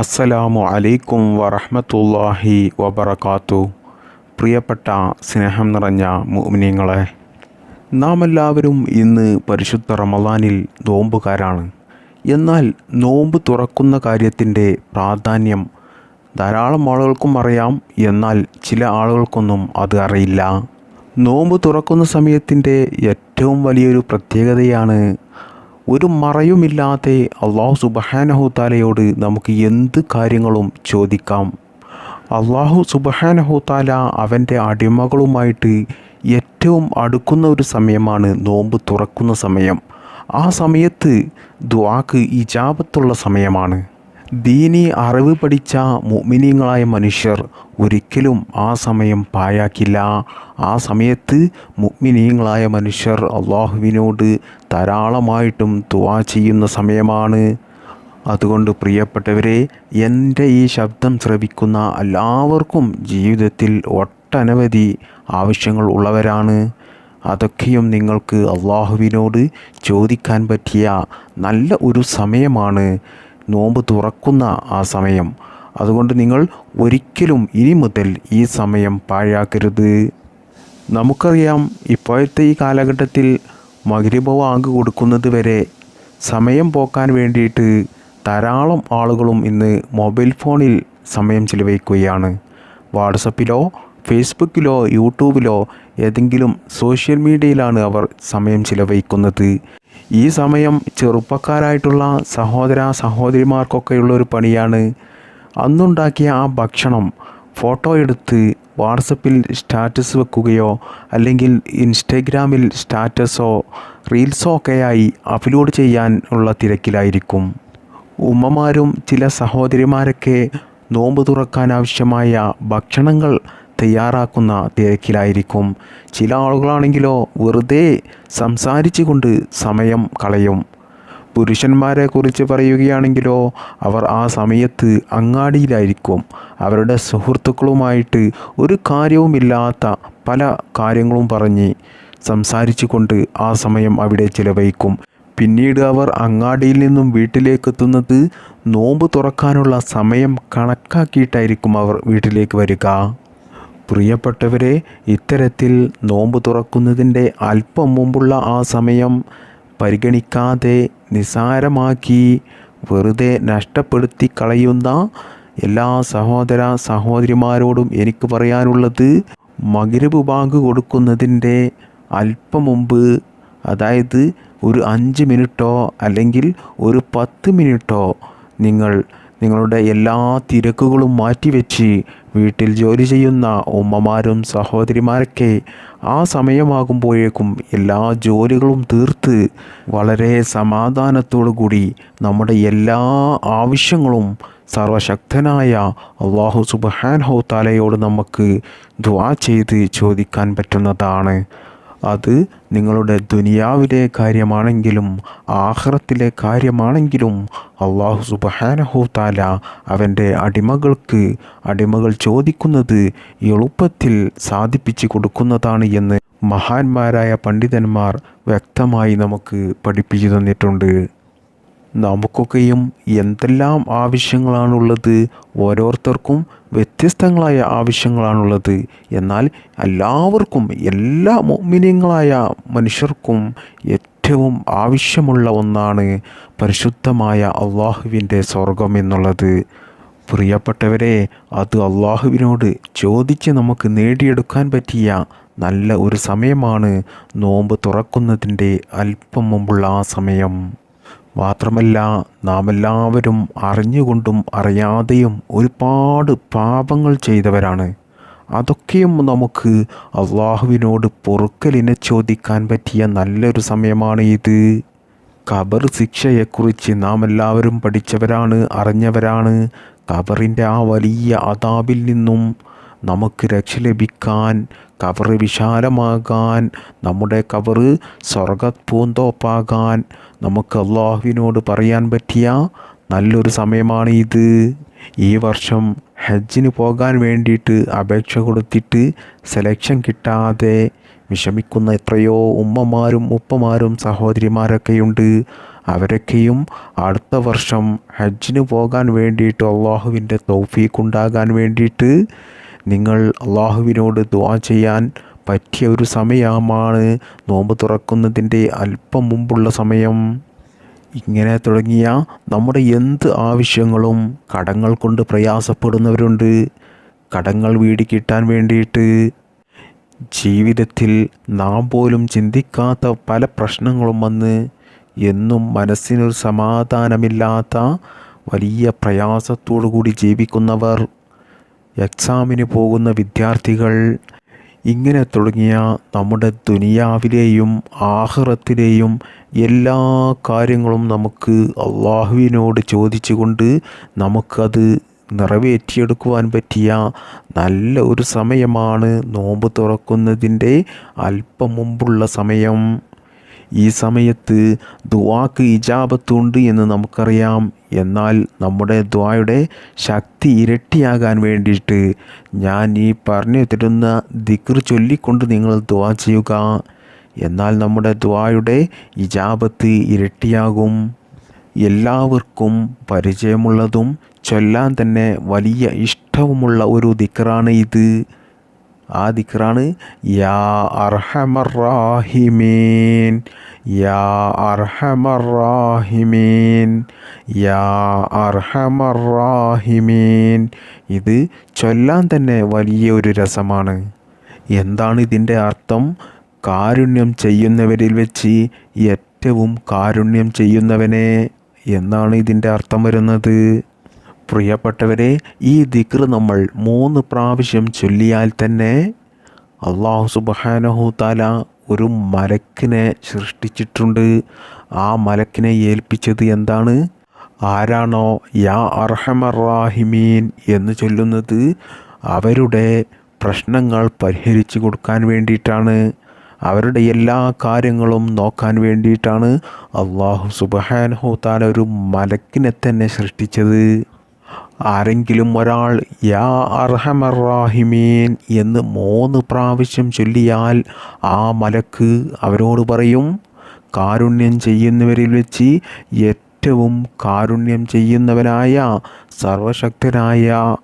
അസ്സലാമു അലൈക്കും വറഹ്മത്തുള്ളാഹി വബറകാത്തു. പ്രിയപ്പെട്ട സ്നേഹം നിറഞ്ഞ മുഅ്മിനീങ്ങളെ നാം എല്ലാവരും ഇന്ന് പരിശുദ്ധ റമദാനിൽ നോമ്പുകാരാണ്. എന്നാൽ നോമ്പ് തുറക്കുന്ന കാര്യത്തിന്റെ പ്രാധാന്യം ധാരാളം ആളുകൾക്കും അറിയാം എന്നാൽ ചില ആളുകൾക്കൊന്നും അത് അറിയില്ല. നോമ്പ് തുറക്കുന്ന സമയത്തിന്റെ ഏറ്റവും വലിയൊരു പ്രത്യേകതയാണ് ഒരു മറയുമില്ലാതെ അള്ളാഹു സുബഹാനഹു താലയോട് നമുക്ക് എന്ത് കാര്യങ്ങളും ചോദിക്കാം. അള്ളാഹു സുബഹാനഹു താല അവന്റെ അടിമകളുമായിട്ട് ഏറ്റവും അടുക്കുന്ന ഒരു സമയമാണ് നോമ്പ് തുറക്കുന്ന സമയം. ആ സമയത്ത് ദ്വാക്ക് ഇജാപത്തുള്ള സമയമാണ്. ദീനി അറിവ് പഠിച്ച മുഅ്മിനീങ്ങളായ മനുഷ്യർ ഒരിക്കലും ആ സമയം പായാക്കില്ല ആ സമയത്ത് മുഅ്മിനീങ്ങളായ മനുഷ്യർ അള്ളാഹുവിനോട് ധാരാളമായിട്ടും തുവാ ചെയ്യുന്ന സമയമാണ്. അതുകൊണ്ട് പ്രിയപ്പെട്ടവരെ എന്റെ ഈ ശബ്ദം ശ്രവിക്കുന്ന എല്ലാവർക്കും ജീവിതത്തിൽ ഒട്ടനവധി ആവശ്യങ്ങൾ ഉള്ളവരാണ്. അതൊക്കെയും നിങ്ങൾക്ക് അള്ളാഹുവിനോട് ചോദിക്കാൻ പറ്റിയ നല്ല ഒരു സമയമാണ്. നോമ്പ് തുറക്കുന്ന ആ സമയം. അതുകൊണ്ട് നിങ്ങൾ ഒരിക്കലും ഇനി മുതൽ ഈ സമയം പാഴാക്കരുത്. നമുക്കറിയാം ഇപ്പോഴത്തെ ഈ കാലഘട്ടത്തിൽ മഗ്രിബ വാങ്ക് കൊടുക്കുന്നത് വരെ സമയം പോക്കാൻ വേണ്ടിയിട്ട് ധാരാളം ആളുകളും ഇന്ന് മൊബൈൽ ഫോണിൽ സമയം ചിലവഴിക്കുകയാണ്. വാട്സപ്പിലോ ഫേസ്ബുക്കിലോ യൂട്യൂബിലോ ഏതെങ്കിലും സോഷ്യൽ മീഡിയയിലാണ് അവർ സമയം ചിലവഴിക്കുന്നത്. ഈ സമയം ചെറുപ്പക്കാരായിട്ടുള്ള സഹോദര സഹോദരിമാർക്കൊക്കെയുള്ള ഒരു പണിയാണ്. അന്നുണ്ടാക്കിയ ആ ഭക്ഷണം ഫോട്ടോ എടുത്ത് വാട്സപ്പിൽ സ്റ്റാറ്റസ് വെക്കുകയോ അല്ലെങ്കിൽ ഇൻസ്റ്റഗ്രാമിൽ സ്റ്റാറ്റസോ റീൽസോ ഒക്കെയായി അപ്ലോഡ് ചെയ്യാൻ ഉള്ള തിരക്കിലായിരിക്കും. ഉമ്മമാരും ചില സഹോദരിമാരൊക്കെ നോമ്പ് തുറക്കാൻ ആവശ്യമായ ഭക്ഷണങ്ങൾ തയ്യാറാക്കുന്ന തിരക്കിലായിരിക്കും. ചില ആളുകളാണെങ്കിലോ വെറുതെ സംസാരിച്ചു കൊണ്ട് സമയം കളയും. പുരുഷന്മാരെ കുറിച്ച് പറയുകയാണെങ്കിലോ അവർ ആ സമയത്ത് അങ്ങാടിയിലായിരിക്കും. അവരുടെ സുഹൃത്തുക്കളുമായിട്ട് ഒരു കാര്യവുമില്ലാത്ത പല കാര്യങ്ങളും പറഞ്ഞ് സംസാരിച്ചു കൊണ്ട് ആ സമയം അവിടെ ചിലവഴിക്കും. പിന്നീട് അവർ അങ്ങാടിയിൽ നിന്നും വീട്ടിലേക്ക് എത്തുന്നത് നോമ്പ് തുറക്കാനുള്ള സമയം കണക്കാക്കിയിട്ടായിരിക്കും അവർ വീട്ടിലേക്ക് വരിക. പ്രിയപ്പെട്ടവരെ ഇത്തരത്തിൽ നോമ്പ് തുറക്കുന്നതിന്റെ അല്പം മുമ്പുള്ള ആ സമയം പരിഗണിക്കാതെ നിസാരമാക്കി വെറുതെ നഷ്ടപ്പെടുത്തി കളയുന്ന എല്ലാ സഹോദര സഹോദരിമാരോടും എനിക്ക് പറയാനുള്ളത് മകരവ് ബാങ്ക് കൊടുക്കുന്നതിന്റെ അല്പം മുമ്പ് അതായത് ഒരു അഞ്ച് മിനിറ്റോ അല്ലെങ്കിൽ ഒരു പത്ത് മിനിറ്റോ നിങ്ങൾ നിങ്ങളുടെ എല്ലാ തിരക്കുകളും മാറ്റിവെച്ച് വീട്ടിൽ ജോലി ചെയ്യുന്ന ഉമ്മമാരും സഹോദരിമാരൊക്കെ ആ സമയമാകുമ്പോഴേക്കും എല്ലാ ജോലികളും തീർത്ത് വളരെ സമാധാനത്തോടു കൂടി നമ്മുടെ എല്ലാ ആവശ്യങ്ങളും സർവശക്തനായ അള്ളാഹു സുബാൻ ഹൗത്താലയോട് നമുക്ക് ദ്വാ ചെയ്ത് ചോദിക്കാൻ പറ്റുന്നതാണ്. അത് നിങ്ങളുടെ ദുനിയാവിലെ കാര്യമാണെങ്കിലും ആഹ്റത്തിലെ കാര്യമാണെങ്കിലും അള്ളാഹു സുബഹാനഹു താല അവന്റെ അടിമകൾക്ക് അടിമകൾ ചോദിക്കുന്നത് എളുപ്പത്തിൽ സാധിപ്പിച്ചു കൊടുക്കുന്നതാണ് എന്ന് മഹാന്മാരായ പണ്ഡിതന്മാർ വ്യക്തമായി നമുക്ക് പഠിപ്പിച്ചു തന്നിട്ടുണ്ട്. നമുക്കൊക്കെയും എന്തെല്ലാം ആവശ്യങ്ങളാണുള്ളത് ഓരോരുത്തർക്കും വ്യത്യസ്തങ്ങളായ ആവശ്യങ്ങളാണുള്ളത്. എന്നാൽ എല്ലാവർക്കും എല്ലാ മോമിനിയങ്ങളായ മനുഷ്യർക്കും ഏറ്റവും ആവശ്യമുള്ള ഒന്നാണ് പരിശുദ്ധമായ അള്ളാഹുവിന്റെ സ്വർഗം എന്നുള്ളത്. പ്രിയപ്പെട്ടവരെ അത് അള്ളാഹുവിനോട് ചോദിച്ച് നമുക്ക് നേടിയെടുക്കാൻ പറ്റിയ നല്ല ഒരു സമയമാണ് നോമ്പ് തുറക്കുന്നതിന്റെ അല്പം മുമ്പുള്ള ആ സമയം. മാത്രമല്ല നാം എല്ലാവരും അറിഞ്ഞുകൊണ്ടും അറിയാതെയും ഒരുപാട് പാപങ്ങൾ ചെയ്തവരാണ്. അതൊക്കെയും നമുക്ക് അള്ളാഹുവിനോട് പൊറുക്കലിനെ ചോദിക്കാൻ പറ്റിയ നല്ലൊരു സമയമാണ് ഇത്. ഖബർ ശിക്ഷയെക്കുറിച്ച് നാം എല്ലാവരും പഠിച്ചവരാണ് അറിഞ്ഞവരാണ്. ഖബറിന്റെ ആ വലിയ അതാബിൽ നിന്നും നമുക്ക് രക്ഷ ലഭിക്കാൻ കവർ വിശാലമാകാൻ നമ്മുടെ കവർ സ്വർഗ പൂന്തോപ്പാകാൻ നമുക്ക് അള്ളാഹുവിനോട് പറയാൻ പറ്റിയ നല്ലൊരു സമയമാണ് ഇത് ഈ വർഷം ഹജ്ജിന് പോകാൻ വേണ്ടിയിട്ട് അപേക്ഷ കൊടുത്തിട്ട് സെലക്ഷൻ കിട്ടാതെ വിഷമിക്കുന്ന എത്രയോ ഉമ്മമാരും ഉപ്പമാരും സഹോദരിമാരൊക്കെയുണ്ട്. അവരൊക്കെയും അടുത്ത വർഷം ഹജ്ജിന് പോകാൻ വേണ്ടിയിട്ട് അള്ളാഹുവിന്റെ തൗഫീഖ് ഉണ്ടാകാൻ വേണ്ടിയിട്ട് നിങ്ങൾ അള്ളാഹുവിനോട് ദുആ ചെയ്യാൻ പറ്റിയ ഒരു സമയമാണ് നോമ്പ് തുറക്കുന്നതിന്റെ അല്പം മുമ്പുള്ള സമയം. ഇങ്ങനെ തുടങ്ങിയ നമ്മുടെ എന്ത് ആവശ്യങ്ങളും കടങ്ങൾ കൊണ്ട് പ്രയാസപ്പെടുന്നവരുണ്ട്. കടങ്ങൾ വീടി കിട്ടാൻ വേണ്ടിയിട്ട് ജീവിതത്തിൽ നാം പോലും ചിന്തിക്കാത്ത പല പ്രശ്നങ്ങളും വന്ന് എന്നും മനസ്സിനൊരു സമാധാനമില്ലാത്ത വലിയ പ്രയാസത്തോടു കൂടി ജീവിക്കുന്നവർ. എക്സാമിന് പോകുന്ന വിദ്യാർത്ഥികൾ ഇങ്ങനെ തുടങ്ങിയ നമ്മുടെ ദുനിയാവിലെയും ആഹ്റത്തിലെയും എല്ലാ കാര്യങ്ങളും നമുക്ക് അള്ളാഹുവിനോട് ചോദിച്ചുകൊണ്ട് നമുക്കത് നിറവേറ്റിയെടുക്കുവാൻ പറ്റിയ നല്ല ഒരു സമയമാണ് നോമ്പ് തുറക്കുന്നതിന്റെ അല്പം മുമ്പുള്ള സമയം. ഈ സമയത്ത് ദുവാക്ക് ഇജാബത്തുണ്ട് എന്ന് നമുക്കറിയാം. എന്നാൽ നമ്മുടെ ദ്വായുടെ ശക്തി ഇരട്ടിയാകാൻ വേണ്ടിയിട്ട് ഞാൻ ഈ പറഞ്ഞു തരുന്ന ദിക്ർ ചൊല്ലിക്കൊണ്ട് നിങ്ങൾ ദ്വാ ചെയ്യുക. എന്നാൽ നമ്മുടെ ദ്വായുടെ ഇജാബത്ത് ഇരട്ടിയാകും. എല്ലാവർക്കും പരിചയമുള്ളതും ചൊല്ലാൻ തന്നെ വലിയ ഇഷ്ടവുമുള്ള ഒരു ദിക്റാണ് ഇത്. ആ ദിക്റാണ് യാ അർഹമറാഹിമീൻ യാ അർഹമറാഹിമീൻ യാ അർഹമറാഹിമീൻ ഇത് ചൊല്ലാൻ തന്നെ വലിയ ഒരു രസമാണ്. എന്താണ് ഇതിന്റെ അർത്ഥം? കാരുണ്യം ചെയ്യുന്നവരിൽ വെച്ച് ഏറ്റവും കാരുണ്യം ചെയ്യുന്നവനെ എന്നാണ് ഇതിന്റെ അർത്ഥം വരുന്നത്. പ്രിയപ്പെട്ടവരെ ഈ ദിക്ർ നമ്മൾ മൂന്ന് പ്രാവശ്യം ചൊല്ലിയാൽ തന്നെ അള്ളാഹു സുബാനഹുതാല ഒരു മലക്കിനെ സൃഷ്ടിച്ചിട്ടുണ്ട്. ആ മലക്കിനെ ഏൽപ്പിച്ചത് എന്താണ്? ആരാണോ യാ അർഹമറാഹിമീൻ എന്ന് ചൊല്ലുന്നത് അവരുടെ പ്രശ്നങ്ങൾ പരിഹരിച്ചു കൊടുക്കാൻ വേണ്ടിയിട്ടാണ്. അവരുടെ എല്ലാ കാര്യങ്ങളും നോക്കാൻ വേണ്ടിയിട്ടാണ് അള്ളാഹു സുബഹാനഹു താല ഒരു മലക്കിനെ തന്നെ സൃഷ്ടിച്ചത്. ആരെങ്കിലും ഒരാൾ യാ അർഹമറാഹിമീൻ എന്ന് മൂന്ന് പ്രാവശ്യം ചൊല്ലിയാൽ ആ മലക്ക് അവരോട് പറയും കാരുണ്യം ചെയ്യുന്നവരിൽ വെച്ച് ഏറ്റവും കാരുണ്യം ചെയ്യുന്നവനായ സർവശക്തനായ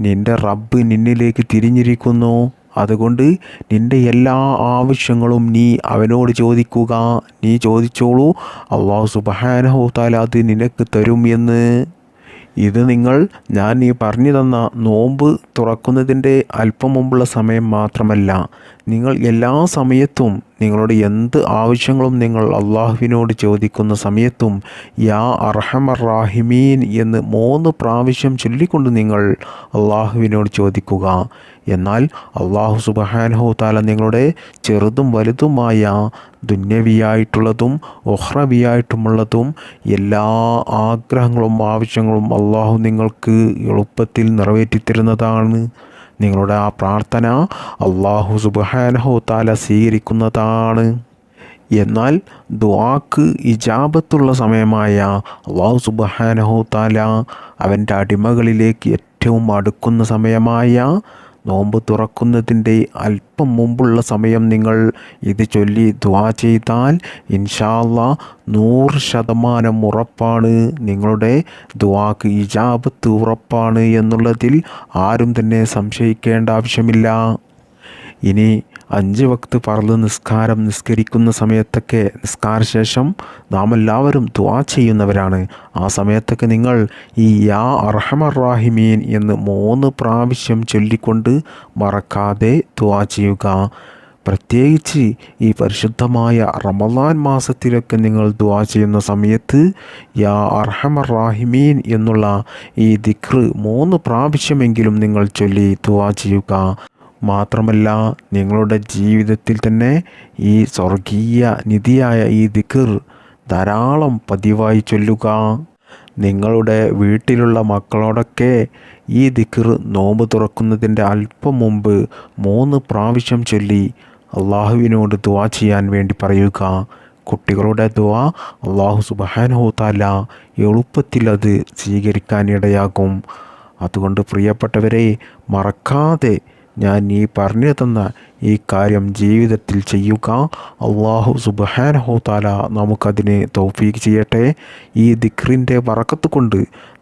നിന്റെ റബ്ബ് നിന്നിലേക്ക് തിരിഞ്ഞിരിക്കുന്നു. അതുകൊണ്ട് നിന്റെ എല്ലാ ആവശ്യങ്ങളും നീ അവനോട് ചോദിക്കുക. നീ ചോദിച്ചോളൂ അള്ളാഹു സുബഹാനഹു താലാത്ത് നിനക്ക് തരും എന്ന്. ഇത് നിങ്ങൾ ഞാൻ ഈ പറഞ്ഞു തന്ന നോമ്പ് തുറക്കുന്നതിന്റെ അല്പം മുമ്പുള്ള സമയം മാത്രമല്ല നിങ്ങൾ എല്ലാ സമയത്തും നിങ്ങളുടെ എന്ത് ആവശ്യങ്ങളും നിങ്ങൾ അള്ളാഹുവിനോട് ചോദിക്കുന്ന സമയത്തും യാ അർഹമർ റാഹിമീൻ എന്ന് മൂന്ന് പ്രാവശ്യം ചൊല്ലിക്കൊണ്ട് നിങ്ങൾ അള്ളാഹുവിനോട് ചോദിക്കുക. എന്നാൽ അള്ളാഹു സുബഹാനഹു താല നിങ്ങളുടെ ചെറുതും വലുതുമായ ദുന്യവിയായിട്ടുള്ളതും ഒഹ്റവിയായിട്ടുമുള്ളതും എല്ലാ ആഗ്രഹങ്ങളും ആവശ്യങ്ങളും അള്ളാഹു നിങ്ങൾക്ക് എളുപ്പത്തിൽ നിറവേറ്റിത്തരുന്നതാണ്. നിങ്ങളുടെ ആ പ്രാർത്ഥന അള്ളാഹു സുബഹാനഹു താല സ്വീകരിക്കുന്നതാണ്. എന്നാൽ ദുവാക്ക് ഇജാബത്തുള്ള സമയമായ അള്ളാഹു സുബഹാനഹു താല അവന്റെ അടിമകളിലേക്ക് ഏറ്റവും അടുക്കുന്ന സമയമായ നോമ്പ് തുറക്കുന്നതിന്റെ അല്പം മുമ്പുള്ള സമയം നിങ്ങൾ ഇത് ചൊല്ലി ദ്വാ ചെയ്താൽ ഇൻഷാല്ല നൂറ് ശതമാനം ഉറപ്പാണ് നിങ്ങളുടെ ദ്വാക്ക് ഇജാബത്ത് ഉറപ്പാണ് എന്നുള്ളതിൽ ആരും തന്നെ സംശയിക്കേണ്ട ആവശ്യമില്ല. ഇനി അഞ്ച് വക്ത് പറന്ന് നിസ്കാരം നിസ്കരിക്കുന്ന സമയത്തൊക്കെ നിസ്കാരശേഷം നാം എല്ലാവരും ദ്വാ ചെയ്യുന്നവരാണ്. ആ സമയത്തൊക്കെ നിങ്ങൾ ഈ യാ അർഹമർ അർഹമറാഹിമീൻ എന്ന് മൂന്ന് പ്രാവശ്യം ചൊല്ലിക്കൊണ്ട് മറക്കാതെ ദ്വാ ചെയ്യുക. പ്രത്യേകിച്ച് ഈ പരിശുദ്ധമായ റമദാൻ മാസത്തിലൊക്കെ നിങ്ങൾ ദ്വാ ചെയ്യുന്ന സമയത്ത് യാ അർഹമർ അർഹമറാഹിമീൻ എന്നുള്ള ഈ ദിക്ർ മൂന്ന് പ്രാവശ്യമെങ്കിലും നിങ്ങൾ ചൊല്ലി ദ്വാ ചെയ്യുക. മാത്രമല്ല നിങ്ങളുടെ ജീവിതത്തിൽ തന്നെ ഈ സ്വർഗീയ നിധിയായ ഈ ദിക്കർ ധാരാളം പതിവായി ചൊല്ലുക. നിങ്ങളുടെ വീട്ടിലുള്ള മക്കളോടൊക്കെ ഈ ദിക്കർ നോമ്പ് തുറക്കുന്നതിന്റെ അല്പം മുമ്പ് മൂന്ന് പ്രാവശ്യം ചൊല്ലി അള്ളാഹുവിനോട് ദുവാ ചെയ്യാൻ വേണ്ടി പറയുക. കുട്ടികളുടെ ദുആ അള്ളാഹു സുബഹാനഹു താല എളുപ്പത്തിൽ അത് സ്വീകരിക്കാനിടയാകും അതുകൊണ്ട് പ്രിയപ്പെട്ടവരെ മറക്കാതെ ഞാൻ ഈ പറഞ്ഞു തന്ന ഈ കാര്യം ജീവിതത്തിൽ ചെയ്യുക. അള്ളാഹു സുബഹാനഹു താല നമുക്കതിനെ തൗഫീക്ക് ചെയ്യട്ടെ. ഈ ദിക്റിന്റെ വറക്കത്ത് കൊണ്ട്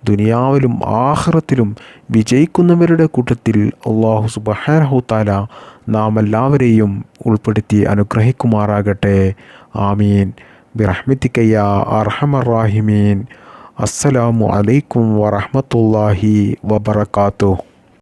ദുനിയാവിലും ആഹ്റത്തിലും വിജയിക്കുന്നവരുടെ കൂട്ടത്തിൽ അള്ളാഹു സുബഹാനഹു താല നാം എല്ലാവരെയും ഉൾപ്പെടുത്തി അനുഗ്രഹിക്കുമാറാകട്ടെ. ആമീൻ. ബിറഹ്മിത്തിക്കയ്യ അർഹമറാഹിമീൻ അസ്സലാമു അലൈക്കും വറഹമത്തല്ലാഹി വബർക്കാത്തു